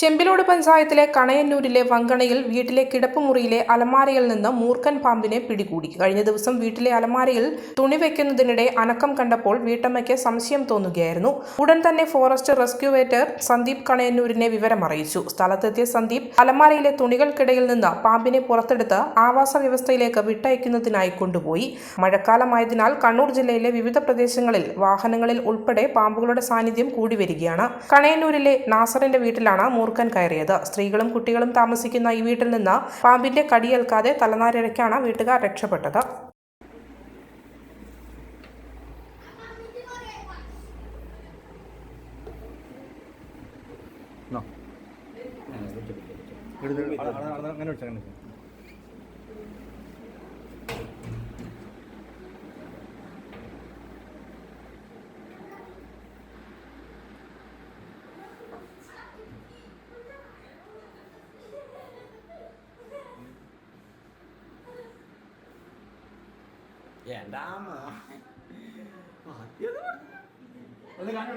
ചെമ്പിലോട് പഞ്ചായത്തിലെ കണയന്നൂരിലെ വങ്കണയിൽ വീട്ടിലെ കിടപ്പുമുറിയിലെ അലമാരയിൽ നിന്ന് മൂർഖൻ പാമ്പിനെ പിടികൂടി. കഴിഞ്ഞ ദിവസം വീട്ടിലെ അലമാരയിൽ തുണി വെക്കുന്നതിനിടെ അനക്കം കണ്ടപ്പോൾ വീട്ടമ്മയ്ക്ക് സംശയം തോന്നുകയായിരുന്നു. ഉടൻ തന്നെ ഫോറസ്റ്റ് റെസ്ക്യൂവേറ്റർ സന്ദീപ് കണയന്നൂരിനെ വിവരമറിയിച്ചു. സ്ഥലത്തെത്തിയ സന്ദീപ് അലമാരയിലെ തുണികൾക്കിടയിൽ നിന്ന് പാമ്പിനെ പുറത്തെടുത്ത് ആവാസ വ്യവസ്ഥയിലേക്ക് വിട്ടയക്കുന്നതിനായി കൊണ്ടുപോയി. മഴക്കാലമായതിനാൽ കണ്ണൂർ ജില്ലയിലെ വിവിധ പ്രദേശങ്ങളിൽ വാഹനങ്ങളിൽ ഉൾപ്പെടെ പാമ്പുകളുടെ സാന്നിധ്യം കൂടി വരികയാണ്. കണയന്നൂരിലെ നാസറിന്റെ വീട്ടിലാണ് മൂർഖൻ കയറിയത്. സ്ത്രീകളും കുട്ടികളും താമസിക്കുന്ന ഈ വീട്ടിൽ നിന്ന് പാമ്പിന്റെ കടിയേൽക്കാതെ തലനാരിഴയ്ക്കാണ് വീട്ടുകാർ രക്ഷപ്പെട്ടത്. അങ്ങനെ വെച്ചാൽ എന്താ ഒന്ന് കാണാൻ